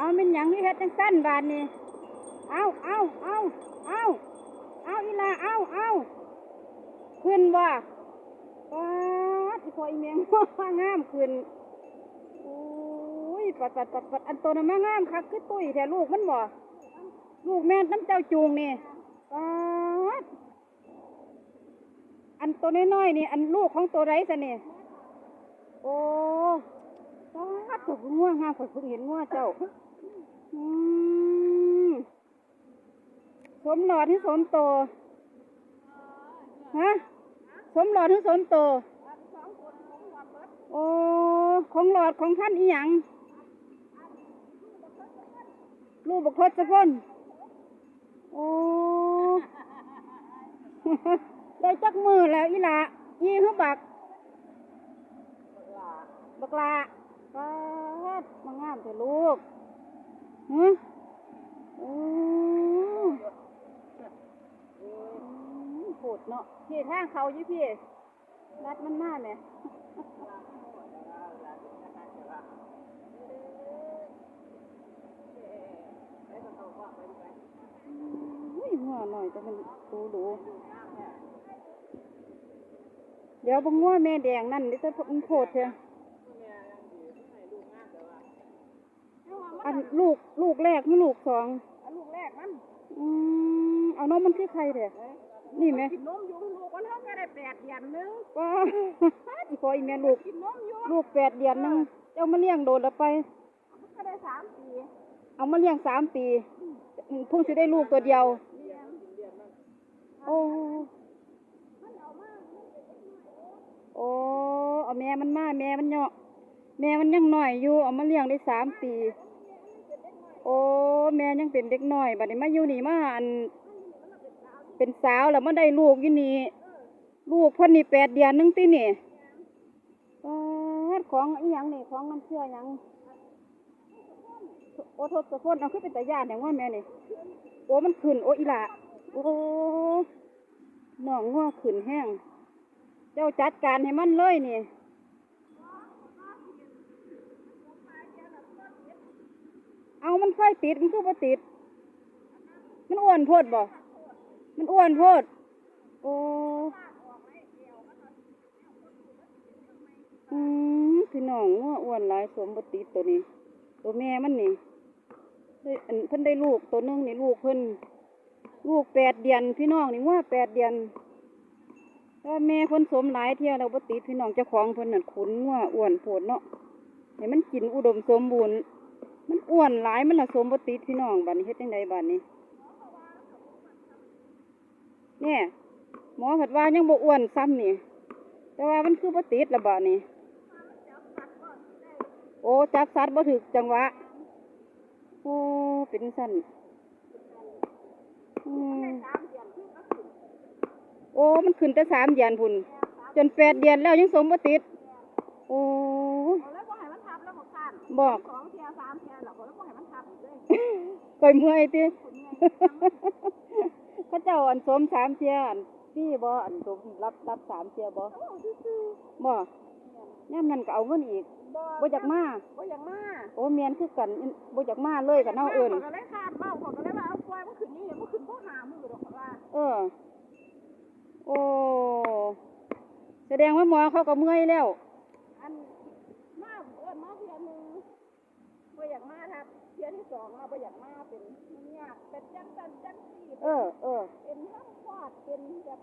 เอาเป็นหยังที่เฮ็ดจังสั้นบาดนี่เอาเอาเอาเอาเอาอีลาเอาเอาขึ้นบ่ป๊าดอีพออีเมียงงามขึ้นโอ้ยปัดปัดปัดปัดอันตัวนั้นมางามคักคือตุ้ยแต่ลูกมันบ่ลูกแม่น้ำเจ้าจูงนี่ป๊าอันตัวน้อยๆนี่ อันลูกของตัวไรซะนี่โอ้ป๊าตัวง่วงงามข่อยเพิ่งเห็นง่วเจ้า อืมสมหลอดที่สมโต ฮะ สมหลอดที่สมโต โอ้ ของหลอดของท่านอีหยัง ลูกบกทศพลโอ้ได้จักมือแล้วอีหละยี่ห้อบัก บักลาป้าดมางามแต่ลูก ฮะโอ้โหดเนาะพี่ทางเขายู่พี่รัดมันมากเนี่ยอุ้ยหัวหน่อยแต่มันดูดูเดี๋ยวบังว่าแม่แดงนั่นเดี๋ยวจะมันโผดเถอะ อันลูกลูกแรกไม่ลูกสองอันลูกแรกมันอืมเอาน้องมันคือใครเถอะนี่ไหมกินนมอยู่ลูกมันเท่ากันได้แปดเดือนนึงป้าอีพออีแม่ลูกกินนมอยู่ลูกแปดเดือนหนึงเจ้ามาเลี้ยงโดนแล้วไปมันก็ได้สามปีเอามาเลี้ยงสามปีอืมเพิ่งจะได้ลูกตัวเดียวเลี้ยงโอ้โอ้เอาแม่มันมาแม่มันเนาะแม่มันยังหน่อยอยู่เอามาเลี้ยงได้สามปี โอ้แม่ยังเป็นเด็กน้อยบัดนี้มาอยู่นี่มาอัน เป็นสาวแล้วมาได้ลูกอยู่นี่ลูกเพิ่นนี่แปดเดือนนึงตินี่ปาดของอีหยังนี่ของน้ำเชื่อหยังโอ้ทศพลเอาขึ้นเป็นตาญาติอย่างว่าแม่นี่โอ้มันขึ้นโอ้อีหละโอ้หน้องง้อขึ้นแห้งเจ้าจัดการให้มันเลยนี่ เอามันค่อยติด มันคือบ่ติด มันอ้วนโพดบ่ มันอ้วนโพด โอ้อืมพี่น้องว่าอ้วนหลายสมบ่ติดตัวนี้ ตัวแม่มันนี่ได้อันเพิ่นได้ลูกตัวนึงนี่ลูกเพิ่นลูกแปดเดือนพี่น้องนี่ว่าแปดเดือนถ้าแม่เพิ่นสมหลายเที่ยแล้วบ่ติดพี่น้องเจ้าของเพิ่นนั่นขุนว่าอ้วนโพดเนาะให้มันกินอุดมสมบูรณ์ มันอ้วนหลายมันละสมบติดพี่น้องบัดนี้เฮ็ดจังไดบัดนี้เนี่ยหมอผัดว่ายังบ่อ้วนซ้ำนี่ แต่ว่ามันคือบ่ติดละบัดนี้ โอ้จับสัตว์บ่ถึกจังหวะโอ้เป็นสั่นอืมโอ้มันขึ้นแต่สามเดือนพุ่นจนแปดเดือนแล้วยังสมบ่ติด โอ้เอาแล้วก็ ให้มันทับแล้วก็ข้อกเทียสาแล้วก็ให้มันทับอีกเลยก่อยเมื่อยติคนเนี้ยเขาเจ้าอันสมสามเทียอันพี่บ่อันสมรับรับสามเทียบ่โอ้ซื่อบ่ย่ามนั้นก็เอาเงินอีกๆบ่บ่อยากมาบ่อยากมาโอ้เมียนคือกันอิบ่อยากมาเลยกับเนาเอิ้นข้ยก็เลยคาดเบ้าเขาก็เลยว่าเอาควายมันขึ้นนี่มันขึ้นพราะหามือดอกเขาว่าเออ โอ้แสดงว่าหมอเขาก็เมื่อยแล้ว อันมาเอิ้นมาเทียหนึงบ่อยากมา ทับเทียที่สองเราบ่อยากมาเป็นมันยากเป็นจังสันจังสี่เออเออเป็นห้องคลอดเป็นแบบ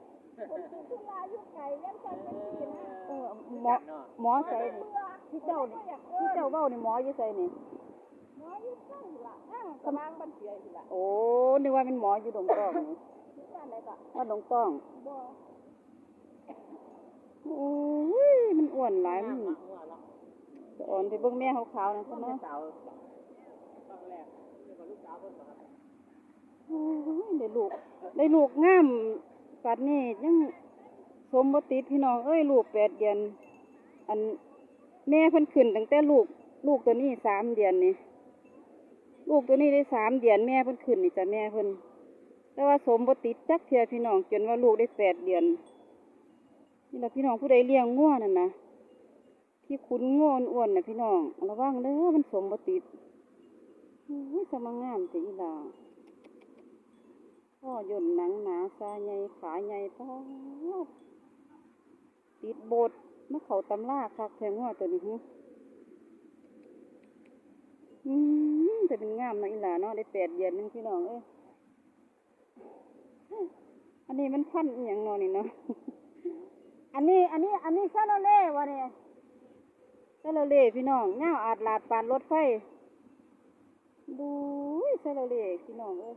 คนเป็นทุลายุไก่ยังสันเป็นสี่นะเออหมอหมอใส่นี่ที่เจ้านี่ที่เจ้าเว้านี่หมออยู่ใส่นี่หมออยู่ใส่ละอ่ากำลังบันเสียอยู่ละโอ้นึกว่าเป็นหมออยู่ดงต้องนี่ที่บ้านไหนก็ว่าดงต้องบ่โอ้ยมันอ้วนหลายมันจะอ่อนไปเบิ่งแม่ขาวๆนั่ นซะเนาะโอ้ยได้ลูกได้ลูกงามปัดนี้ยังสมบ่ติดพี่น้องเอ้ยลูกแปดเดือน อันแม่เพิ่นขึ้นตั้งแต่ลูกลูกตัวนี้สามเดือนนี่ลูกตัวนี้ได้สามเดือนแม่เพิ่นขึ้นนี่จ้ะแม่เพิ่นแต่ว่าสมบ่ติดจักเทื่อพี่น้องจนว่าลูกได้แปดเดือนนี่ละพี่น้องผู้ใดเลี้ยงงัวนั่นนะที่ขุนงัวอ้วนน่ะพี่น้องระวังเด้อมันสมบ่ติด อุ้ยสมังงามแต่อีหลาพ่อย่นหนังหนาซาใหญ่ขาใหญ่ป้าดติดโบดมาเขาตำลาคักแทงว่าตัวนี้ฮึอืมแต่เป็นงามนะอีหลาเนาะได้แปดเดือนนึงพี่น้องเอ้ยอันนี้มันพันอย่างนอนี่เนาะอันนี้ อันนี้ อันนี้ซาโลเล่วะเนี่ยซาโลเล่พี่น้องเงาอาดลาดปานรถไฟ ดูยซาโลเล่พี่น้องเอ้ย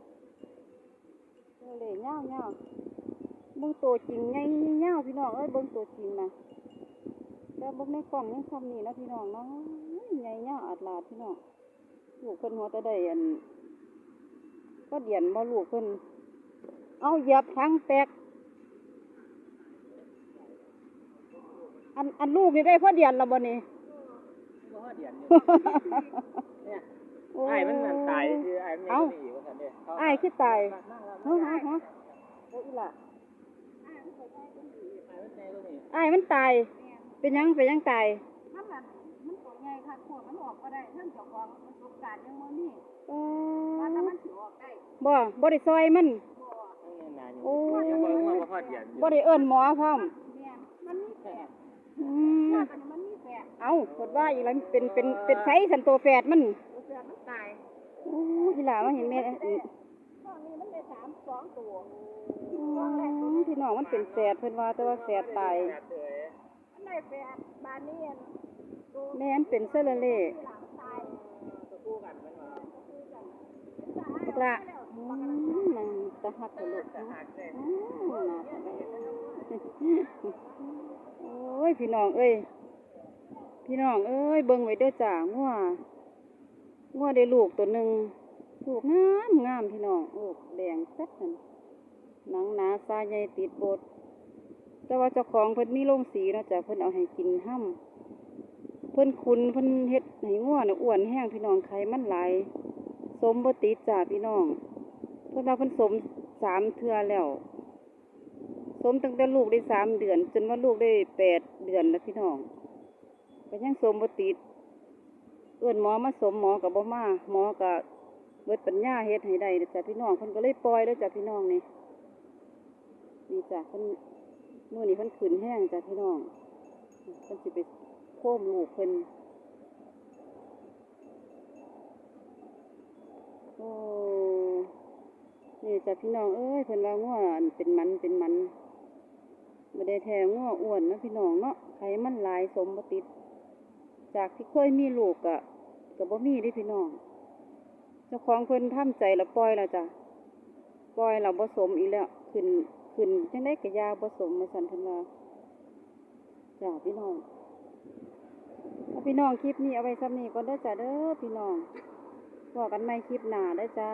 ซาโลเล่เงาเงาเบิ่งตัวจริงไงเงาพี่น้องเอ้ยเบิ่งตัวจริงนะแต่เบิ่งในกล่องยังคำนี้นะพี่น้องเนาะไงเงาอาดลาดพี่น้องลูกเพิ่นหัวแตะได้อัน ก็เดียนบ่ลูกเพิ่นเอาเหยียบทั้งแตก อันอันลูกนี่ได้พ่อเดียนและบ่นี่บ่ฮอดเดือนอยู่เนี่ยโอ้ ไอ้ายมันนั่นตายคือไอ้ายมันยังเอ้าบ่หนีว่าซั่นเด้เขอ้ายคือตายมาแล้วฮะฮะฮะโอ้อีหล่ะอ้ายมันใจตัวนี้อ้ายมันตาย เป็นหยังเป็นหยังตายมันน่ะมันตัวใหญ่ค่ะขวดมันออกก็ได้เรื่องเจ้าของมันประสบการณ์ยังบ่มีเอ่ว่าแต่อมันสิออกได้บ่บ่ได้ซอยมันบ่ยังนานอยู่โอ้ยังบ่ว่าบ่ฮอดเดือนอยู่บ่ได้เอิ้นหมอพร้อมเนี่ยมันมีแฝดอืมว่าแต่มันมีแฝดเอ้าเพิ่นว่าอีหล่ะมันเป็นเป็นเป็นไสสันโตแฝดมันตัวแฝดมันตายโอ้อีหล่ะมาเห็นแม่อันตอนนี้มันได้สามสองตัวอืมพี่น้องมันเป็นแฝดเพิ่นว่าแต่ว่าแฝดตายแปดเอ้ยมันได้แฝดบานนี้อันตัวแม่นเป็นเซลเล่ที่หลังตายตัวคู่กันมันว่าบักละอืมนางตะหักกะลูกจะเนาะหักได้อืมน่าโอ้ยพี่น้องเอ้ยพี่น้องเอ้ยเบิ่งไว้เด้อจ้างัว งัวได้ลูกตัวหนึ่งลูกงามงามพี่น้องลูกแดงแซ่บนั่นหนังหนาซาใหญ่ติดโบดแต่ว่าเจ้าของเพิ่นมีโรงสีเนาะจ้ะเพิ่นเอาให้กินห้ำเพิ่นคุนเพิ่นเฮ็ดให้งัวนะอ้วนแห้งพี่น้องไขมันหลายสมบติดจ้าพี่น้อง เพิ่นว่าเพิ่นสมสามเทือแล้ว สมตั้งแต่ลูกได้สามเดือน จนว่าลูกได้แปดเดือนแล้วพี่น้องก็ยังสมบติด เอื้อนหมอมาสมหมอกับบ่มาหมอก็เบิดปัญญาเฮ็ดให้ได้จ้ะพี่น้องเพิ่นก็เลยปล่อยแล้วจ้ะพี่น้องนี่นี่จ้ะเพิ่นนู่นนี่เพิ่นขืนแห้งจ้ะพี่น้องเพิ่นสิไปโค้มลูกเพิ่นโอ้นี่จ้ะพี่น้องเอ้ยเพิ่นว่างัวอันเป็นมันเป็นมันบ่ได้แท้งัวอ้วนนะพี่น้องเนาะไขมันหลายสมบ่ติด จากที่เคยมีลูกกะกับบ่มีเด้พี่น้อง เจ้าของเพิ่นทำใจล้วปล่อยแล้วจ้ะปล่อยแล้วบ่สมอีกแล้ว ขึ้นขึ้นจังได๋ก็ยาบ่สมมาสันเพิ่นาจ้าพี่น้องเอาพี่น้องคลิปนี้เอาไว้ซ้ำนี้ก่อนเด้จ้ะเด้อพี่น้องพบกันใหม่คลิปหนาเด้จ้า